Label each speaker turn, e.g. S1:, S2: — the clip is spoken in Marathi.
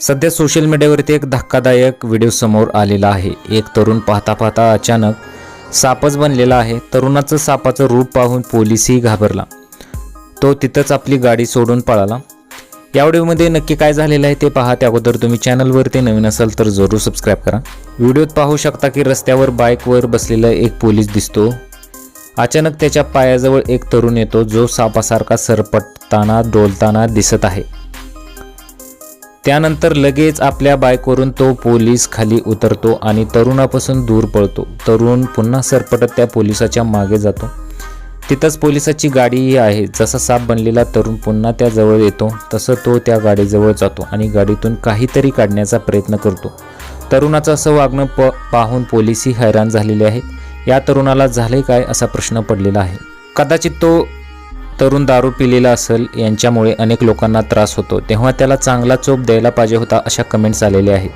S1: सध्या सोशल मीडियावरती एक धक्कादायक व्हिडिओ समोर आलेला आहे. एक तरुण पाहता पाहता अचानक सापच बनलेला आहे. तरुणाचं सापाचं रूप पाहून पोलीसही घाबरला. तो तिथंच आपली गाडी सोडून पळाला. या व्हिडिओमध्ये नक्की काय झालेलं आहे ते पहा. त्या अगोदर तुम्ही चॅनलवरती नवीन असाल तर जरूर सबस्क्राईब करा. व्हिडिओत पाहू शकता की रस्त्यावर बाईकवर बसलेला एक पोलीस दिसतो. अचानक त्याच्या पायाजवळ एक तरुण येतो. जो सापासारखा सरपटताना डोलताना दिसत आहे. त्यानंतर लगेच आपल्या बायकवरून तो पोलीस खाली उतरतो आणि तरुणापासून दूर पळतो. तरुण पुन्हा सरपटत त्या पोलिसाच्या मागे जातो. तिथंच पोलिसाची गाडीही आहे. जसा साप बनलेला तरुण पुन्हा त्याजवळ येतो तसं तो त्या गाडीजवळ जातो आणि गाडीतून काहीतरी काढण्याचा प्रयत्न करतो. तरुणाचं असं वागणं प पाहून पोलिसही हैराण झालेले आहेत. या तरुणाला झाले काय असा प्रश्न पडलेला आहे. कदाचित तो तरुण दारू पिलेला असेल यांच्यामुळे अनेक लोकांना त्रास होतो. तेव्हा त्याला चांगला चोप द्यायला पाहिजे होता अशा कमेंट्स आलेल्या आहेत.